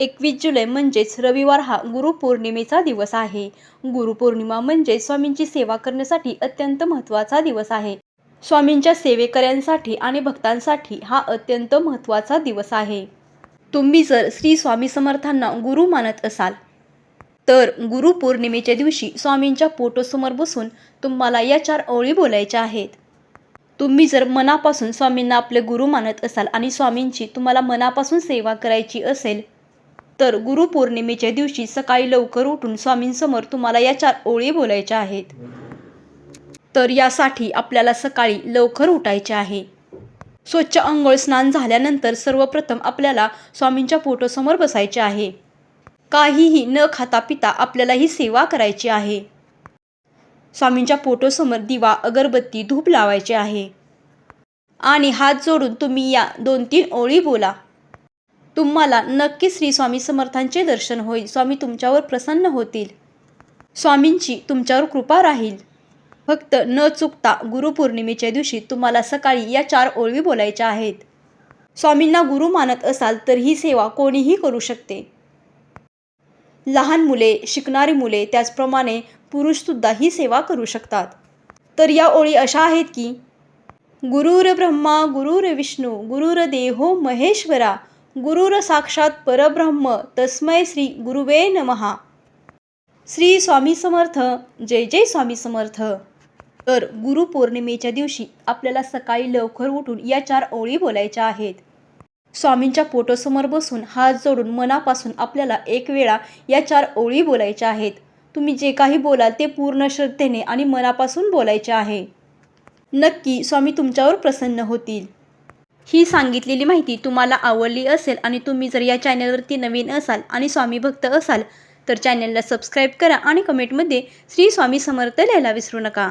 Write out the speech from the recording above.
एकवीस जुलै म्हणजेच रविवार हा गुरुपौर्णिमेचा दिवस आहे. गुरुपौर्णिमा म्हणजे स्वामींची सेवा करण्यासाठी अत्यंत महत्त्वाचा दिवस आहे. स्वामींच्या सेवेकऱ्यांसाठी आणि भक्तांसाठी हा अत्यंत महत्त्वाचा दिवस आहे. तुम्ही जर श्री स्वामी समर्थांना गुरु मानत असाल तर गुरुपौर्णिमेच्या दिवशी स्वामींच्या फोटोसमोर बसून तुम्हाला या चार ओळी बोलायच्या आहेत. तुम्ही जर मनापासून स्वामींना आपले गुरु मानत असाल आणि स्वामींची तुम्हाला मनापासून सेवा करायची असेल तर गुरुपौर्णिमेच्या दिवशी सकाळी लवकर उठून स्वामींसमोर तुम्हाला या चार ओळी बोलायच्या आहेत. तर यासाठी आपल्याला सकाळी लवकर उठायचे आहे. स्वच्छ अंघोळ स्नान झाल्यानंतर सर्वप्रथम आपल्याला स्वामींच्या फोटोसमोर बसायचे आहे. काहीही न खाता पिता आपल्याला ही सेवा करायची आहे. स्वामींच्या फोटोसमोर दिवा अगरबत्ती धूप लावायचे आहे. आणि हात जोडून तुम्ही या दोन तीन ओळी बोला. तुम्हाला नक्की श्री स्वामी समर्थांचे दर्शन होईल. स्वामी तुमच्यावर प्रसन्न होतील. स्वामींची तुमच्यावर कृपा राहील. फक्त न चुकता गुरुपौर्णिमेच्या दिवशी तुम्हाला सकाळी या चार ओळी बोलायच्या आहेत. स्वामींना गुरु मानत असाल तर ही सेवा कोणीही करू शकते. लहान मुले शिकणारी मुले त्याचप्रमाणे पुरुषसुद्धा ही सेवा करू शकतात. तर या ओळी अशा आहेत की गुरुर ब्रह्मा गुरुर विष्णू गुरुर देहो महेश्वरा गुरुर साक्षात परब्रह्म तस्मै श्री गुरुवे नमहा. श्री स्वामी समर्थ जय जय स्वामी समर्थ. तर गुरुपौर्णिमेच्या दिवशी आपल्याला सकाळी लवकर उठून या चार ओळी बोलायच्या आहेत. स्वामींच्या फोटोसमोर बसून हात जोडून मनापासून आपल्याला एक वेळा या चार ओळी बोलायच्या आहेत. तुम्ही जे काही बोलाल ते पूर्ण श्रद्धेने आणि मनापासून बोलायचे आहे. नक्की स्वामी तुमच्यावर प्रसन्न होतील. ही सांगितलेली माहिती तुम्हाला आवडली असेल आणि तुम्ही जर या चॅनलवरती नवीन असाल आणि स्वामी भक्त असाल तर चॅनलला सबस्क्राईब करा आणि कमेंटमध्ये श्री स्वामी समर्थ लिहायला विसरू नका.